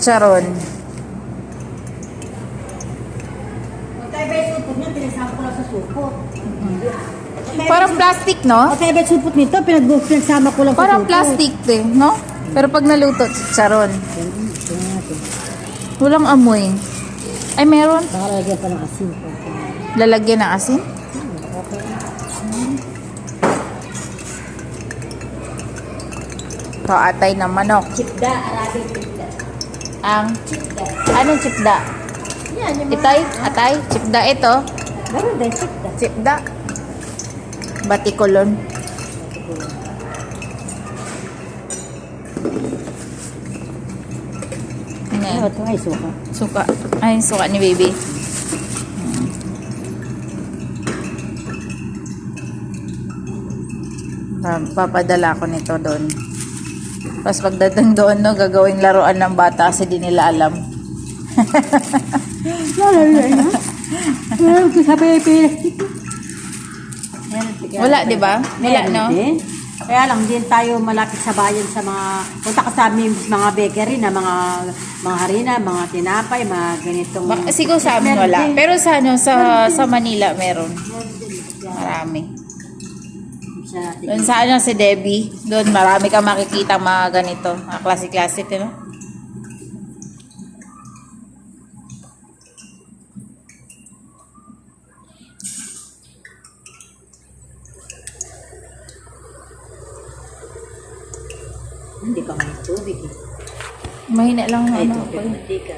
sa supot. Parang plastic, no? O tayo ba yung supot nito, pinag pinagsama ko lang sa Parang supot. plastic din, no? Pero pag naluto, chicharon. Walang amoy. Ay, meron. Baka lalagyan pa ng asin. Lalagyan ng asin? Ito, atay ng manok. Chipda, Arabic. Ang, Chipda. anong chipda? Yan, yung mga... Itay? Atay? Chipda ito? Ganun din, chipda. Chipda. Batikolon. Yan? Ano, ito ay suka. Suka. Ay, suka ni baby. Pa- Papadala ko nito doon. Tapos pagdating doon, no, gagawing laruan ng bata kasi di nila alam. Wala, di ba? Wala, no? Kaya lang din tayo malapit sa bayan sa mga punta ka sa aming mga bakery na mga mga harina, mga tinapay, mga ganitong siguro sa amin wala. Pero sa ano, sa, sa Manila meron. Marami. Sa. Doon sa ano, si Debbie, doon marami kang makikita mga ganito. Mga classic-classic, you know? Hindi pa may tubig. eh. Mahina lang Ay, ano. tubig, Okay. mantika.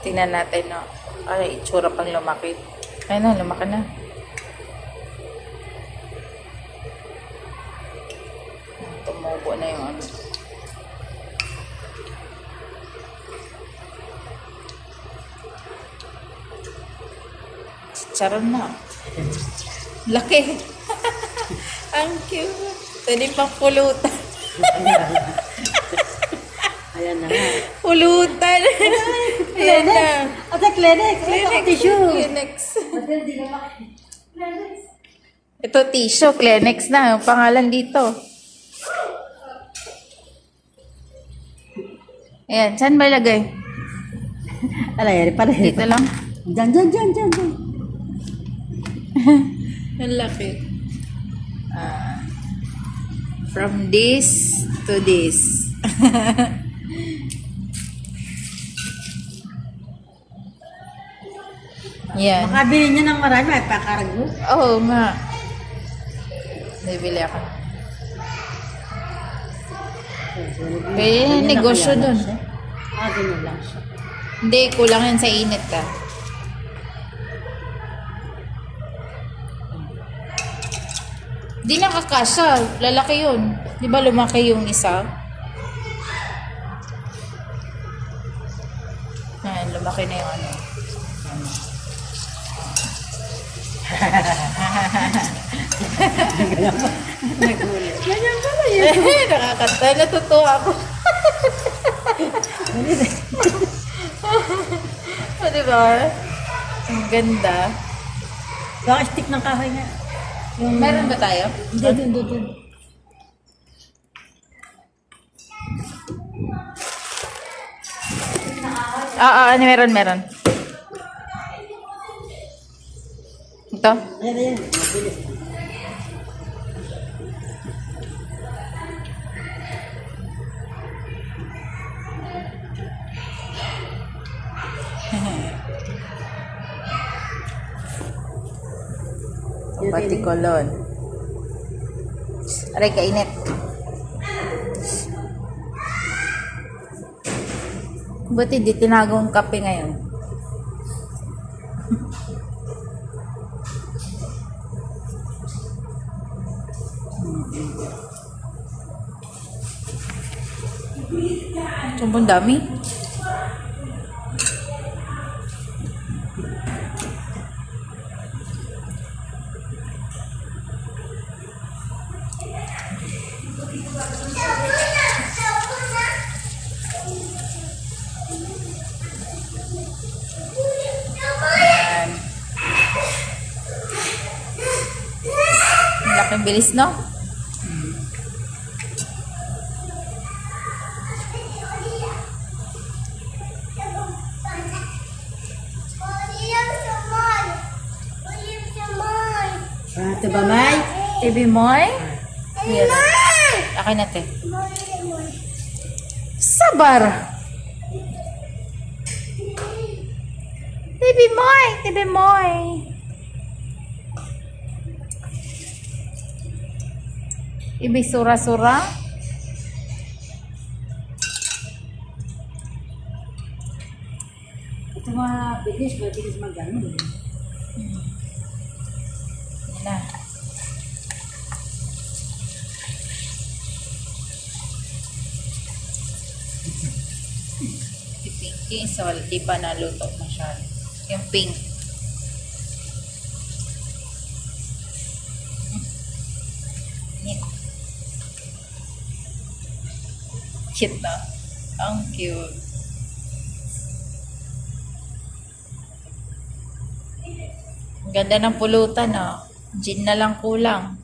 Tingnan natin, no? Ay, itsura pang lumaki. Ayun na, lumaki na. Tumubo na yung ano. Charon na. Laki. Ang cute. Pwede pang pulutan. Ayan na. Pulutan. Ayan na. At sa clinic, clinic tissue. Kleenex. Ito tissue, Kleenex na. Yung pangalan dito. Ayan, saan ba ilagay? Alay, pala. Dito lang. Diyan, diyan, diyan, diyan, diyan. Ang laki. Ah, from this to this. Yan. Makabili niya ng marami, ay pakaragyo. Oo nga. Bibili ako. Pwede na negosyo dun. Ah, ganyan lang siya. Hindi, kulang yan sa init ka. Di nakakasya. Lalaki yun. Di ba lumaki yung isa? Ayan, lumaki na yung ano. Nagulit. Yun. Nakakata. Natutuwa ako. o, diba? Ang ganda. Baka stick ng kahoy nga. Yung... Meron ba tayo? Hindi, hindi, hindi, hindi. Oo, ano meron, meron. Ito? Ayan, ayan. Mabilis. Batikolon. Aray, kainit. Buti di tinagong kape ngayon. Sobrang dami. Ang bilis, no? Ito ba, May? Tibi Moy? Yes. Akin na. Sabar! Tibi Moy! Tibi Moy! Ibi sura-sura? Ito mga bilis, mabilis mag-ano. Yan na. Si Pinky, so di pa naluto masyado. Yung pink. Cute na. Ang cute. Ang ganda ng pulutan, oh. Gin na lang kulang.